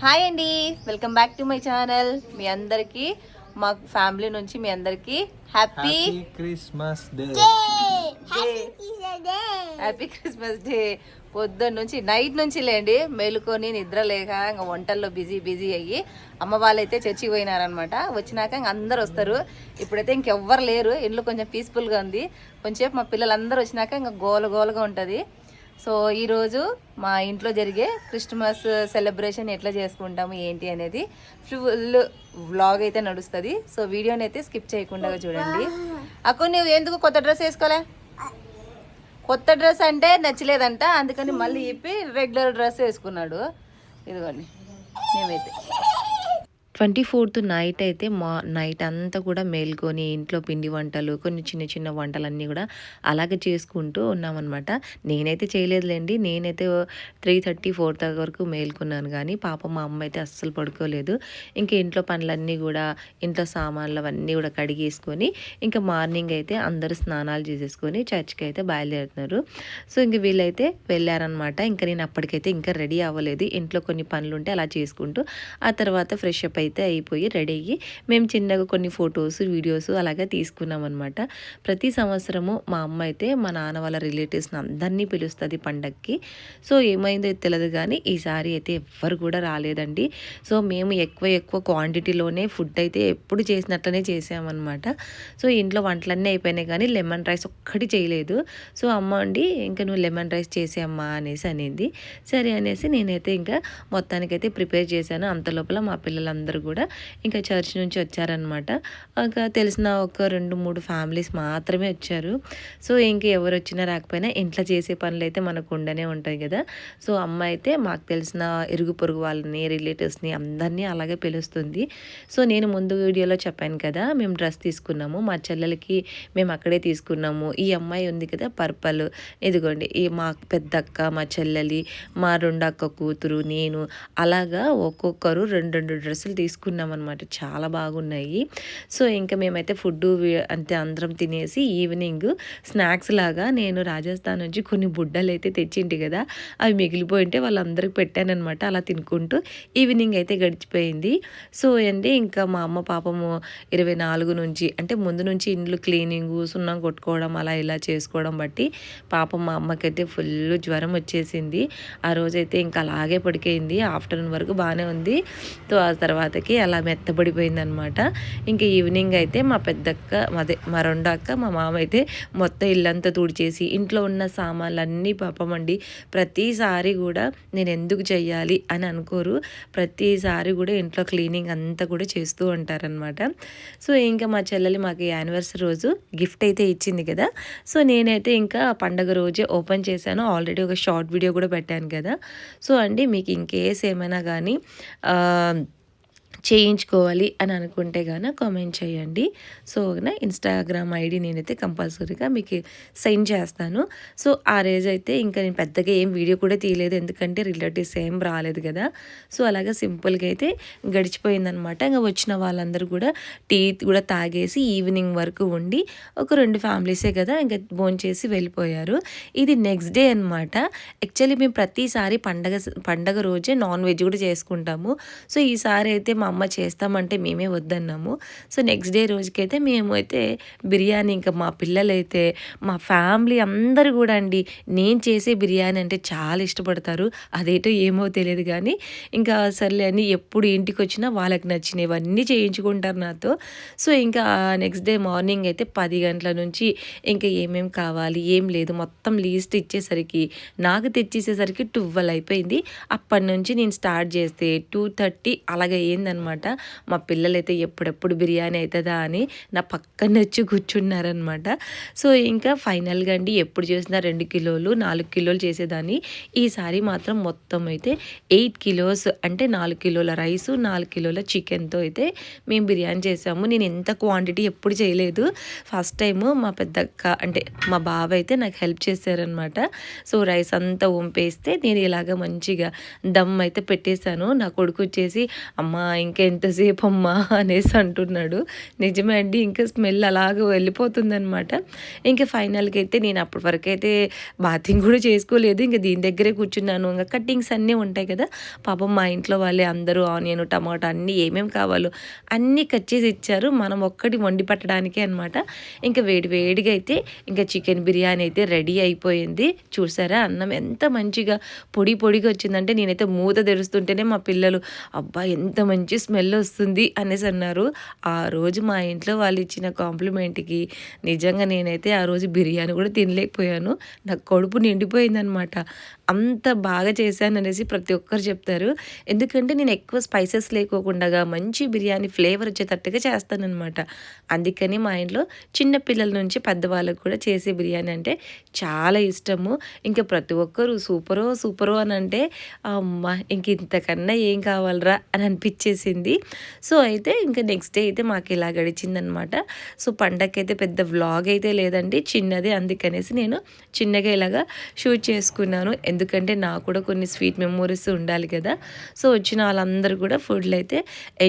Hi అండి. Welcome back to my channel. మీ అందరికీ మా ఫ్యామిలీ నుంచి మీ అందరికీ happy happy Christmas day happy Christmas day పొద్దున్న నుంచి నైట్ నుంచి లేండి. మేలుకొని నిద్ర లేక ఇంకా వంటల్లో బిజీ బిజీ అయ్యి అమ్మ వాళ్ళైతే చర్చికి పోయినారనమాట వచ్చినాక ఇంక అందరు వస్తారు. ఇప్పుడైతే ఇంకెవ్వరు లేరు. ఇల్లు కొంచెం పీస్ఫుల్గా ఉంది. కొంచెంసేపు మా పిల్లలందరూ వచ్చినాక ఇంకా గోల గోలగా ఉంటుంది. సో ఈరోజు మా ఇంట్లో జరిగే క్రిస్మస్ సెలబ్రేషన్ ఎట్లా చేసుకుంటాము ఏంటి అనేది ఫుల్ వ్లాగ్ అయితే నడుస్తుంది. సో వీడియోని అయితే స్కిప్ చేయకుండా చూడండి. అక్క నువ్వు ఎందుకు కొత్త డ్రెస్ వేసుకోలే? కొత్త డ్రెస్ అంటే నచ్చలేదంట అందుకని మళ్ళీ ఇప్పి రెగ్యులర్ డ్రెస్ వేసుకున్నాడు. ఇదిగోండి మేమైతే. ట్వంటీ ఫోర్త్ నైట్ అయితే మా నైట్ అంతా కూడా మేల్కొని ఇంట్లో పిండి వంటలు కొన్ని చిన్న చిన్న వంటలన్నీ కూడా అలాగే చేసుకుంటూ ఉన్నామన్నమాట. నేనైతే చేయలేదులేండి. నేనైతే త్రీ థర్టీ ఫోర్ థర్టీ వరకు మేల్కొన్నాను కానీ పాప మా అమ్మ అయితే అస్సలు పడుకోలేదు. ఇంకా ఇంట్లో పనులన్నీ కూడా ఇంట్లో సామాన్లు అవన్నీ కూడా కడిగేసుకొని ఇంకా మార్నింగ్ అయితే అందరూ స్నానాలు చేసేసుకొని చర్చ్కి అయితే బయలుదేరుతున్నారు. సో ఇంక వీళ్ళైతే వెళ్ళారనమాట ఇంకా నేను అప్పటికైతే ఇంకా రెడీ అవ్వలేదు. ఇంట్లో కొన్ని పనులు ఉంటే అలా చేసుకుంటూ ఆ తర్వాత ఫ్రెష్ అప్ అయితే అయిపోయి రెడీ అయ్యి మేము చిన్నగా కొన్ని ఫొటోస్ వీడియోస్ అలాగే తీసుకున్నాం అనమాట ప్రతి సంవత్సరము మా అమ్మ అయితే మా నాన్న వాళ్ళ రిలేటివ్స్ని అందరినీ పిలుస్తుంది పండక్కి. సో ఏమైందో తెలియదు కానీ ఈసారి అయితే ఎవ్వరు కూడా రాలేదండి. సో మేము ఎక్కువ ఎక్కువ క్వాంటిటీలోనే ఫుడ్ అయితే ఎప్పుడు చేసినట్లనే చేసామన్నమాట. సో ఇంట్లో వంటలన్నీ అయిపోయినాయి కానీ లెమన్ రైస్ ఒక్కటి చేయలేదు. సో అమ్మ అండి ఇంకా నువ్వు లెమన్ రైస్ చేసేయమ్మా అనేసి అనేది. సరే అనేసి నేనైతే ఇంకా మొత్తానికైతే ప్రిపేర్ చేశాను. అంత లోపల మా పిల్లలందరూ కూడా. ఇంకా చర్చ్ నుంచి వచ్చారనమాట ఇంకా తెలిసిన ఒక రెండు మూడు ఫ్యామిలీస్ మాత్రమే వచ్చారు. సో ఇంకా ఎవరు వచ్చినా రాకపోయినా ఇంట్లో చేసే పనులు అయితే మనకు ఉండనే ఉంటాయి కదా. సో అమ్మ అయితే మాకు తెలిసిన ఇరుగు పొరుగు వాళ్ళని రిలేటివ్స్ని అందరినీ అలాగే పిలుస్తుంది. సో నేను ముందు వీడియోలో చెప్పాను కదా మేము డ్రెస్ తీసుకున్నాము మా చెల్లెలకి మేము అక్కడే తీసుకున్నాము. ఈ అమ్మాయి ఉంది కదా పర్పల్. ఇదిగోండి ఈ మా పెద్దక్క మా చెల్లెలి మా రెండు అక్క కూతురు నేను అలాగా ఒక్కొక్కరు రెండు రెండు డ్రెస్సులు తీసుకున్నాం అనమాట చాలా బాగున్నాయి. సో ఇంకా మేమైతే ఫుడ్ అంటే అందరం తినేసి ఈవినింగ్ స్నాక్స్ లాగా నేను రాజస్థాన్ నుంచి కొన్ని బుడ్డలు అయితే తెచ్చింటి కదా అవి మిగిలిపోయి ఉంటే వాళ్ళందరికి పెట్టానమాట అలా తినుకుంటూ ఈవినింగ్ అయితే గడిచిపోయింది. సో అండి ఇంకా మా అమ్మ పాపము ఇరవై నాలుగు నుంచి అంటే ముందు నుంచి ఇండ్లు క్లీనింగ్ సున్నం కొట్టుకోవడం అలా ఇలా చేసుకోవడం బట్టి పాపం మా అమ్మకైతే ఫుల్ జ్వరం వచ్చేసింది. ఆ రోజైతే ఇంకా అలాగే పడిపోయింది. ఆఫ్టర్నూన్ వరకు బాగానే ఉంది. సో ఆ తర్వాత తర్వాతకి అలా మెత్తబడిపోయింది అనమాట ఇంకా ఈవినింగ్ అయితే మా పెద్దక్క అదే మా రెండో అక్క మా మామ అయితే మొత్తం ఇల్లంతా తుడిచేసి ఇంట్లో ఉన్న సామాన్లు అన్నీ పాపమండి ప్రతిసారి కూడా నేను ఎందుకు చెయ్యాలి అని అనుకోరు. ప్రతిసారి కూడా ఇంట్లో క్లీనింగ్ అంతా కూడా చేస్తూ ఉంటారనమాట. సో ఇంకా మా చెల్లెలు మాకు యానివర్సరీ రోజు గిఫ్ట్ అయితే ఇచ్చింది కదా. సో నేనైతే ఇంకా పండగ రోజే ఓపెన్ చేశాను. ఆల్రెడీ ఒక షార్ట్ వీడియో కూడా పెట్టాను కదా. సో అండి మీకు ఇంకేస్ ఏమైనా కానీ చేయించుకోవాలి అని అనుకుంటే గాన కామెంట్ చేయండి. సో నా ఇన్స్టాగ్రామ్ ఐడి నేనైతే కంపల్సరీగా మీకు సెండ్ చేస్తాను. సో ఆ రోజు అయితే ఇంకా నేను పెద్దగా ఏం వీడియో కూడా తీయలేదు. ఎందుకంటే రిలేటివ్స్ ఏం రాలేదు కదా. సో అలాగా సింపుల్గా అయితే గడిచిపోయిందనమాట ఇంకా వచ్చిన వాళ్ళందరూ కూడా టీ కూడా తాగేసి ఈవినింగ్ వరకు ఉండి ఒక రెండు ఫ్యామిలీసే కదా ఇంకా భోంచేసి వెళ్ళిపోయారు. ఇది నెక్స్ట్ డే అనమాట యాక్చువల్లీ మేము ప్రతిసారి పండగ పండగ రోజే నాన్ వెజ్ కూడా చేసుకుంటాము. సో ఈసారి అయితే మా అమ్మ చేస్తామంటే మేమే వద్దన్నాము. సో నెక్స్ట్ డే రోజుకైతే మేము అయితే బిర్యానీ ఇంకా మా పిల్లలైతే మా ఫ్యామిలీ అందరూ కూడా అండి నేను చేసే బిర్యానీ అంటే చాలా ఇష్టపడతారు. అదేటో ఏమో తెలియదు కానీ ఇంకా సర్లే అని ఎప్పుడు ఇంటికి వచ్చినా వాళ్ళకి నచ్చినవన్నీ చేయించుకుంటారు నాతో. సో ఇంకా నెక్స్ట్ డే మార్నింగ్ అయితే పది గంటల నుంచి ఇంకా ఏమేమి కావాలి ఏం లేదు. మొత్తం లీస్ట్ ఇచ్చేసరికి నాకు తెచ్చేసేసరికి ట్వెల్వ్ అయిపోయింది. అప్పటి నుంచి నేను స్టార్ట్ చేస్తే టూ థర్టీ అలాగే అనమాట. మా పిల్లలైతే ఎప్పుడెప్పుడు బిర్యానీ అవుతుందా అని నా పక్కన వచ్చి కూర్చున్నారనమాట. సో ఇంకా ఫైనల్గా అండి ఎప్పుడు చేసినా రెండు కిలోలు నాలుగు కిలోలు చేసేదాన్ని. ఈసారి మాత్రం మొత్తం అయితే ఎయిట్ కిలోస్ అంటే నాలుగు కిలోల రైస్ నాలుగు కిలోల చికెన్తో అయితే మేము బిర్యానీ చేసాము. నేను ఎంత క్వాంటిటీ ఎప్పుడు చేయలేదు. ఫస్ట్ టైం మా పెద్దక్క అంటే మా బావ అయితే నాకు హెల్ప్ చేశారనమాట. సో రైస్ అంతా వంపేస్తే నేను ఇలాగ మంచిగా దమ్ అయితే పెట్టేశాను. నా కొడుకు వచ్చేసి అమ్మ ఇంకా ఎంతసేపు అమ్మా అనేసి అంటున్నాడు. నిజమే అండి ఇంకా స్మెల్ అలాగ వెళ్ళిపోతుందనమాట ఇంకా ఫైనల్కి అయితే నేను అప్పటి వరకు అయితే బాతింగ్ కూడా చేసుకోలేదు. ఇంకా దీని దగ్గరే కూర్చున్నాను. ఇంకా కట్టింగ్స్ అన్నీ ఉంటాయి కదా. పాపం మా ఇంట్లో వాళ్ళే అందరూ ఆనియన్ టమాటో అన్నీ ఏమేమి కావాలో అన్నీ కట్ చేసి ఇచ్చారు. మనం ఒక్కటి వండి పట్టడానికే అనమాట ఇంకా వేడి వేడిగా అయితే ఇంకా చికెన్ బిర్యానీ అయితే రెడీ అయిపోయింది. చూసారా? అన్నం ఎంత మంచిగా పొడి పొడిగా వచ్చిందంటే నేనైతే మూత తెరుస్తుంటేనే మా పిల్లలు అబ్బా ఎంత మంచి స్మెల్ వస్తుంది అనేసి అన్నారు. ఆ రోజు మా ఇంట్లో వాళ్ళు ఇచ్చిన కాంప్లిమెంట్కి నిజంగా నేనైతే ఆ రోజు బిర్యానీ కూడా తినలేకపోయాను. నాకు కడుపు నిండిపోయిందనమాట అంత బాగా చేశాను అనేసి ప్రతి ఒక్కరు చెప్తారు. ఎందుకంటే నేను ఎక్కువ స్పైసెస్ లేకోకుండా మంచి బిర్యానీ ఫ్లేవర్ వచ్చేటట్టుగా చేస్తానన్నమాట. అందుకని మా ఇంట్లో చిన్న పిల్లల నుంచి పెద్దవాళ్ళకు కూడా చేసే బిర్యానీ అంటే చాలా ఇష్టము. ఇంకా ప్రతి ఒక్కరు సూపరో సూపరో అని అంటే అమ్మ ఇంక ఇంతకన్నా ఏం కావాలరా? అని అనిపించేసి చేసింది. సో అయితే ఇంకా నెక్స్ట్ డే అయితే మాకు ఇలా గడిచిందనమాట సో పండగకైతే అయితే పెద్ద వ్లాగ్ అయితే లేదండి. చిన్నదే అందుకనేసి నేను చిన్నగా ఇలాగా షూట్ చేసుకున్నాను. ఎందుకంటే నాకు కూడా కొన్ని స్వీట్ మెమోరీస్ ఉండాలి కదా. సో వచ్చిన వాళ్ళందరూ కూడా ఫుడ్లు అయితే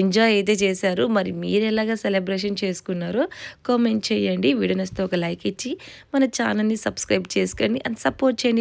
ఎంజాయ్ అయితే చేశారు. మరి మీరు ఎలాగా సెలబ్రేషన్ చేసుకున్నారో కామెంట్ చేయండి. వీడియో నచ్చితే ఒక లైక్ ఇచ్చి మన ఛానల్ని సబ్స్క్రైబ్ చేసుకోండి. అండ్ సపోర్ట్ చేయండి.